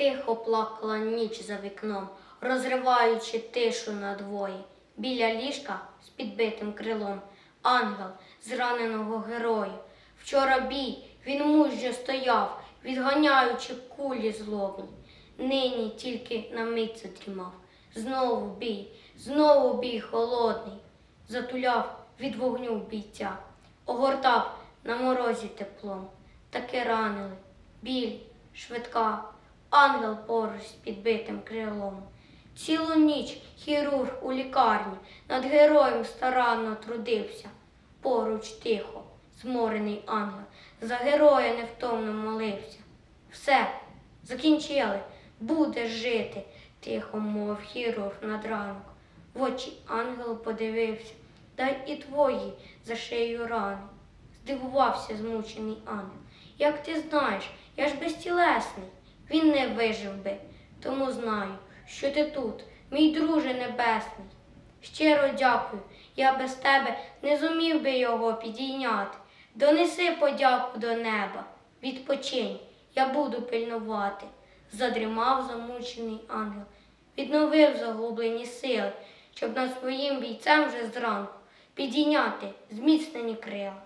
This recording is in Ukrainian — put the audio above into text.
Тихо плакала ніч за вікном, розриваючи тишу надвоє. Біля ліжка з підбитим крилом ангел зраненого героя. Вчора бій він мужньо стояв, відганяючи кулі злобні. Нині тільки на мить задрімав. Знову бій, знову бій холодний. Затуляв від вогню бійця, огортав на морозі теплом. Таки ранили, біль, швидка, ангел поруч з підбитим крилом. Цілу ніч хірург у лікарні над героєм старанно трудився. Поруч тихо, зморений ангел, за героя невтомно молився. Все, закінчили, будеш жити, тихо мов хірург над ранок. В очі ангелу подивився, дай і твої за шию рани. Здивувався змучений ангел. Як ти знаєш, я ж безтілесний, він не вижив би, тому знаю, що ти тут, мій друже небесний. Щиро дякую, я без тебе не зумів би його підійняти. Донеси подяку до неба, відпочинь, я буду пильнувати. Задрімав замучений ангел, відновив загублені сили, щоб над своїм бійцем вже зранку підійняти зміцнені крила.